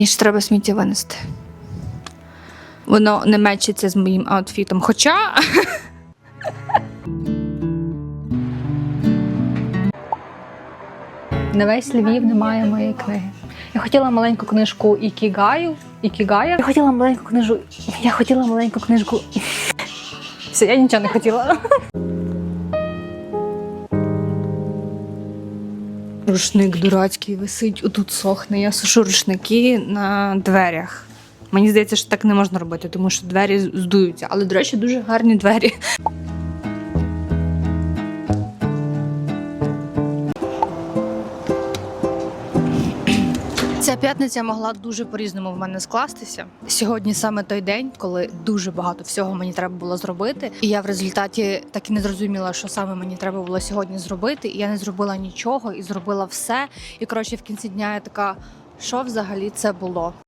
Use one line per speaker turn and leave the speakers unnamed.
Мені ж треба сміття винести. Воно не мечиться з моїм аутфітом. Хоча.
На весь Львів немає моєї книги. Я хотіла маленьку книжку Ікігаю. Ікігая. Я хотіла маленьку книжу. Я хотіла маленьку книжку. Все, я нічого не хотіла.
Рушник дурацький висить, отут сохне. Я сушу рушники на дверях. Мені здається, що так не можна робити, тому що двері здуються. Але, до речі, дуже гарні двері. Ця п'ятниця могла дуже по-різному в мене скластися. Сьогодні саме той день, коли дуже багато всього мені треба було зробити. І я в результаті так і не зрозуміла, що саме мені треба було сьогодні зробити. І я не зробила нічого і зробила все. І коротше, в кінці дня я така, що взагалі це було?